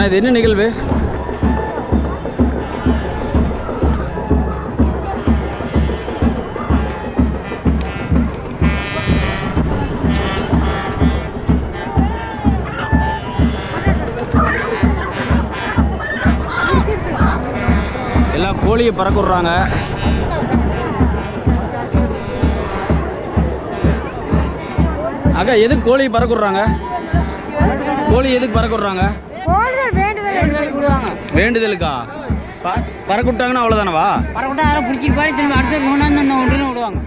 ஆனால் இது என்ன நிகழ்வு? எல்லாம் கோழியை பறக்க விட்றாங்க அக்கா எதுக்கு கோழியை பறக்க விட்றாங்க கோழி எதுக்கு பறக்க விட்றாங்க வேண்டுதலுக்கா? ப பறக்க விட்டாங்கன்னா அவ்வளோதானவா பரவட்டா யாரும் பிடிச்சிட்டு போய் திரும்ப அடுத்த வருஷம் கொண்டாந்து அந்த ஒன்றுன்னு விடுவாங்க.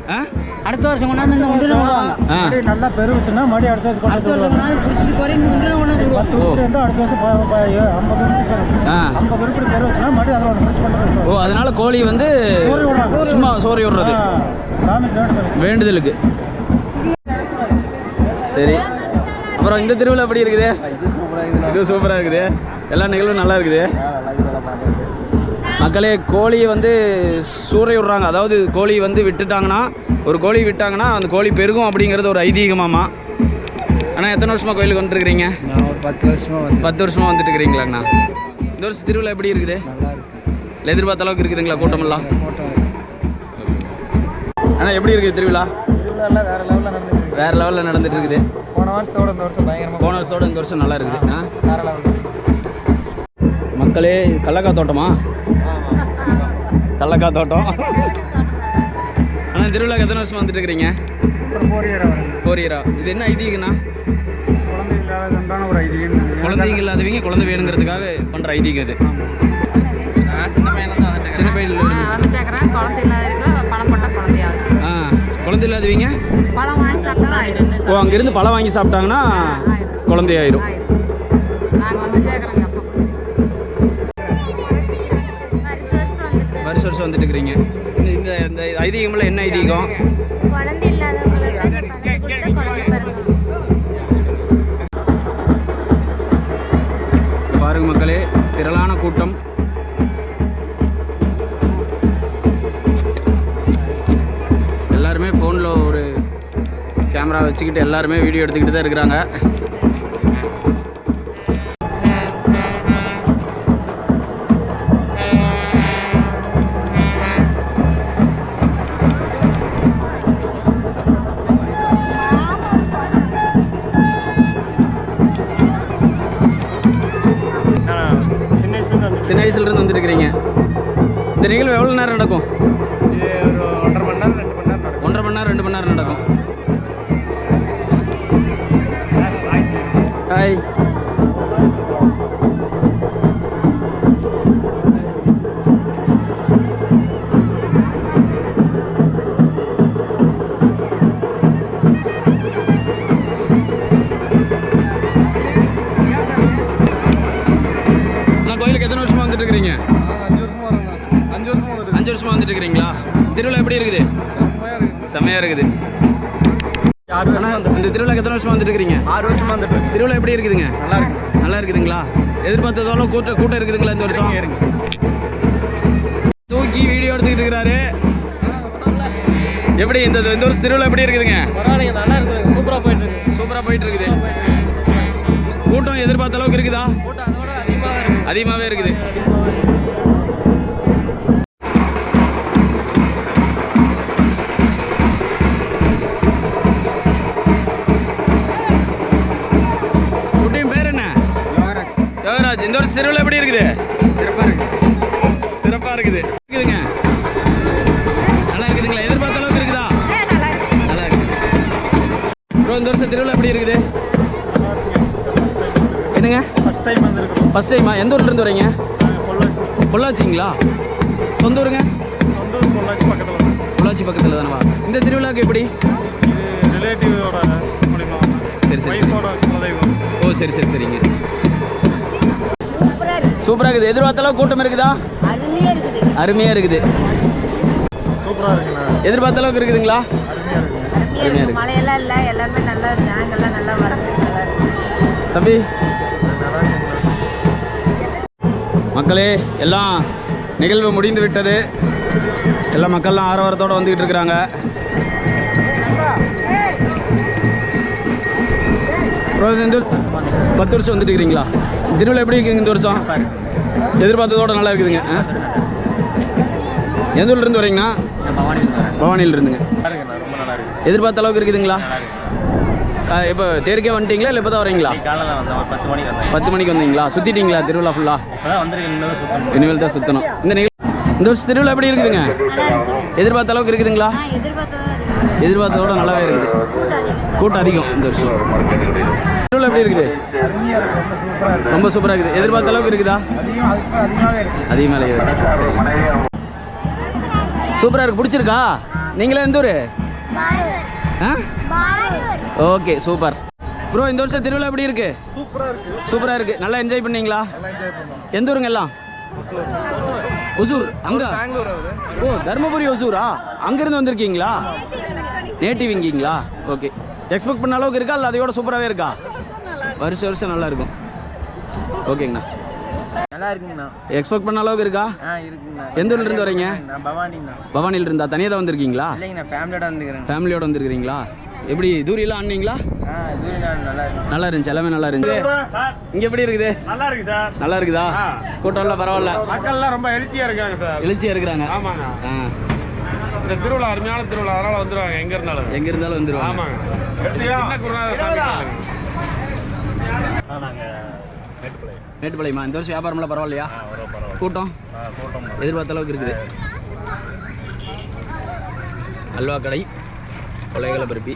அடுத்த வருஷம் கொண்டாந்து அந்த ஒன்றுன்னு விடுவாங்க. நல்லா பெருவுச்சுன்னா மடி அடுத்த வருஷம் கொண்டு அடுத்த வந்து வருஷம் வருவாங்க கொண்டாந்து பிடிச்சிட்டு போய் கொண்டாந்து விடுவாங்க. பத்து உருப்படி வந்து அடுத்த வருஷம் ஐம்பது உருப்படி ஐம்பது உருப்படி மடி அதில் ஒன்று முடிச்சு கொண்டு ஓ. அதனால கோழி வந்து. சும்மா சோறு விடுறது. வேண்டுதலுக்கு. சரி. அப்புறம் இந்த திருவிழா எப்படி இருக்குது? இது சூப்பராக இருக்குது. எல்லா நிகழ்வும் நல்லா இருக்குது. மக்களே கோழியை வந்து சூறை விடுறாங்க. அதாவது கோழி வந்து விட்டுட்டாங்கன்னா ஒரு கோழி விட்டாங்கன்னா அந்த கோழி பெருகும் அப்படிங்கிறது ஒரு ஐதீகமாமா? அண்ணா எத்தனை வருஷமா கோயிலுக்கு ஒரு பத்து வருஷமா வந்து பத்து வருஷமா வந்துட்டு இருக்கிறீங்களாண்ணா இந்த வருஷம் திருவிழா எப்படி இருக்குது? நல்லா எதிர்பார்த்த அளவுக்கு இருக்குதுங்களா கூட்டமெல்லாம்? அண்ணா எப்படி இருக்குது திருவிழா? திருவிழாலாம் வேற லெவலில் நடந்துருக்கு வேற லெவலில் நடந்துட்டு இருக்குது. போன வருஷத்தோட இந்த வருஷம் பயங்கரமாக போன வருஷத்தோட இந்த வருஷம் நல்லா இருக்குது. வேற லெவலில் மக்களே கடலக்காய் தோட்டமா? கடலக்காய் தோட்டம். அண்ணா திருவிழாக்கு எத்தனை வருஷம் வந்துட்டு இருக்கிறீங்க? அப்புறம் போர் இயர் ஃபோர் இயரா இது என்ன ஐதீகண்ணா குழந்தை இல்லாததுன்றான ஒரு ஐடியன் குழந்தைங்க இல்லாதவங்க குழந்தை வேணுங்கிறதுக்காக பண்ணுற ஐதீகம் இது. சின்ன பையனா சின்ன பையன் வந்துட்டேக்கிறேன் குழந்தை இல்லாத இருக்கிற பழம் போட்டால் குழந்தையாகுது ஆ. குழந்தை இல்லாதவங்க? பழம் வாங்கி சாப்பிட்டா ஆயிடும் ஓ அங்கேருந்து பழம் வாங்கி சாப்பிட்டாங்கன்னா குழந்தையாயிரும் வருஷம் வருஷம் வந்துட்டு இருக்கிறீங்க. இந்த- இந்த இந்த ஐதீகம்ல என்ன ஐதீகம்? கேமரா வச்சுக்கிட்டு எல்லாருமே வீடியோ எடுத்துக்கிட்டு தான் இருக்கிறாங்க சின்ன வயசுலேருந்து வந்துட்டு இருக்கிறீங்க இந்த நிகழ்வு எவ்வளோ நேரம் நடக்கும்? அஞ்சு வருஷமா வருங்க அஞ்சு வருஷமா வருது அஞ்சு வருஷமா வந்துட்டு இருக்கிறீங்களா திருவிழா எப்படி இருக்குது? செம்மையா இருக்கு செம்மையா இருக்குது. ஆறு அண்ணா, இந்த திருவிழாக்கு எத்தனை வருஷமா வந்துட்டு இருக்கிறீங்க ஆறு வருஷமா வந்துட்டு. திருவிழா எப்படி இருக்குதுங்க? நல்லா இருக்கு. நல்லா இருக்குதுங்களா? எதிர்பார்த்ததோட கூட்டம் கூட்டம் இருக்குதுங்களா இந்த வருஷம்? இருக்கு தூக்கி வீடியோ எடுத்துக்கிட்டு இருக்கிறாரு. எப்படி இந்த இந்த வருஷம் திருவிழா எப்படி இருக்குதுங்க? பரவாயில்லைங்க நல்லா இருக்குது சூப்பராக போயிட்டு இருக்கு. சூப்பரா போயிட்டு இருக்குது. கூட்டம் எதிர்பார்த்த அளவுக்கு இருக்குதா? கூட்டம் அதோட அதிகமாக இருக்கு. அதிகமாவே இருக்குது. திருவிழா எப்படி இருக்குது? சிறப்பா இருக்கு சிறப்பா இருக்குது. இருக்குதுங்க. நல்லா இருக்குதுங்களா? எதிர்பார்த்த அளவுக்கு இருக்குதா? நல்லா இருக்கு. நல்லா இருக்கு ப்ரோ இந்த வருஷம் திருவிழா எப்படி இருக்குது? என்னங்க? ஃபர்ஸ்ட் டைம் வந்திருக்கோம் ஃபர்ஸ்ட் டைமா எந்த ஊர்ல இருந்து வரீங்க? பொள்ளாச்சி. பொள்ளாச்சிங்களா? சொந்த ஊருங்க? சொந்த ஊர் பொள்ளாச்சி பக்கத்தில் பொள்ளாச்சி பக்கத்தில் தானவா இந்த திருவிழாக்கு எப்படி? இது ரிலேட்டிவோட மூலிமா சரி சரி ஓ சரி சரி சரிங்க. சூப்பராக இருக்குது. எதிர்பார்த்த அளவுக்கு கூட்டம் இருக்குதா? அருமையாக இருக்குது. எதிர்பார்த்த அளவுக்கு இருக்குதுங்களா? அருமையாக இருக்குது இருக்கு. மழையெல்லாம் இல்லை. எல்லாமே நல்லா ஜனங்கள்லாம் நல்லா வரது தம்பி? மக்களே எல்லாம் நிகழ்வு முடிந்து விட்டது. எல்லா மக்கள்லாம் ஆரவாரத்தோடு வந்துக்கிட்டு இருக்கிறாங்க. இந்த பத்து வருஷம் வந்துட்டு இருக்கிறீங்களா திருவிழா எப்படி இருக்குங்க இந்த வருஷம்? எதிர்பார்த்ததோட நல்லா இருக்குதுங்க. எந்த ஊர்லேருந்து வரீங்கண்ணா பவானியிலிருந்துங்க. எதிர்பார்த்த அளவுக்கு இருக்குதுங்களா? இப்போ தேர்க்கே வந்துட்டீங்களா இல்லை இப்போ தான் வரீங்களா? பத்து மணிக்கு வந்தீங்களா? சுற்றிட்டீங்களா திருவிழா ஃபுல்லாக இனிமேல் தான் சுற்றணும் இந்த நிகழ்ச்சி இந்த வருஷம் திருவிழா எப்படி இருக்குதுங்க? எதிர்பார்த்த அளவுக்கு இருக்குதுங்களா? எதிர்பார்த்ததோட நல்லாவே இருக்குது. கூட்டம் அதிகம் இந்த வருஷம். திருவிழா எப்படி இருக்குது? ரொம்ப சூப்பராக இருக்குது. எதிர்பார்த்த அளவுக்கு இருக்குதா? அதிகமாக இருக்குது சூப்பராக இருக்கு. பிடிச்சிருக்கா? நீங்களே எந்த ஊர்? ஆ? Okay super. ப்ரோ இந்த வருஷம் திருவிழா எப்படி இருக்கு? சூப்பராக இருக்கு. சூப்பராக இருக்கு. நல்லா என்ஜாய் பண்ணீங்களா? எந்த ஊருங்க எல்லாம்? ஒசூர். அங்க? ஓ தருமபுரி ஒசூரா? அங்கிருந்து வந்திருக்கீங்களா? நேட்டிவ் இங்கீங்களா? ஓகே. எக்ஸ்பெக்ட் பண்ண அளவுக்கு இருக்கா? இல்லை அதையோட சூப்பராகவே இருக்கா? வருஷம் வருஷம் நல்லா இருக்கும். ஓகேங்கண்ணா. நல்லா இருக்குங்கண்ணா. எக்ஸ்பெக்ட் பண்ண அளவுக்கு இருக்கா? ஆ இருக்குங்கண்ணா. எந்த ஊர்ல இருந்து வரீங்க? நான் பவானிங்கண்ணா. பவானியில் இருந்தா? தனியாக தான் வந்திருக்கீங்களா? இல்லைங்கண்ணா ஃபேமிலியோட வந்துக்கிறேன். ஃபேமிலியோட வந்திருக்கிறீங்களா? எப்படி தூரியெல்லாம் ஆனீங்களா நல்லா இருக்கு. நல்லா இருந்துச்சு எல்லாமே நல்லா இருந்துச்சு. இங்கே எப்படி இருக்குது? நல்லா இருக்கு சார். நல்லா இருக்குதா? கூட்டம்லாம் பரவாயில்ல. மக்கள்லாம் ரொம்ப எழுச்சியா இருக்காங்க சார். எழுச்சியாக இருக்கிறாங்க. ஆமாங்க ஆ. இந்த திருவிழா அருமையான திருவிழா. அதனால வந்துருவாங்க. எங்க இருந்தாலும். எங்க இருந்தாலும் வந்துருவாங்க. ஆமாங்க. சின்ன சாமி மேட்டுப்பாளையம். இந்த வருஷம் வியாபாரம்லாம் பரவாயில்லையா? கூட்டம்? எதிர்பார்த்த அளவுக்கு இருக்குது. அல்வா கடை கொலைகளை பருப்பி.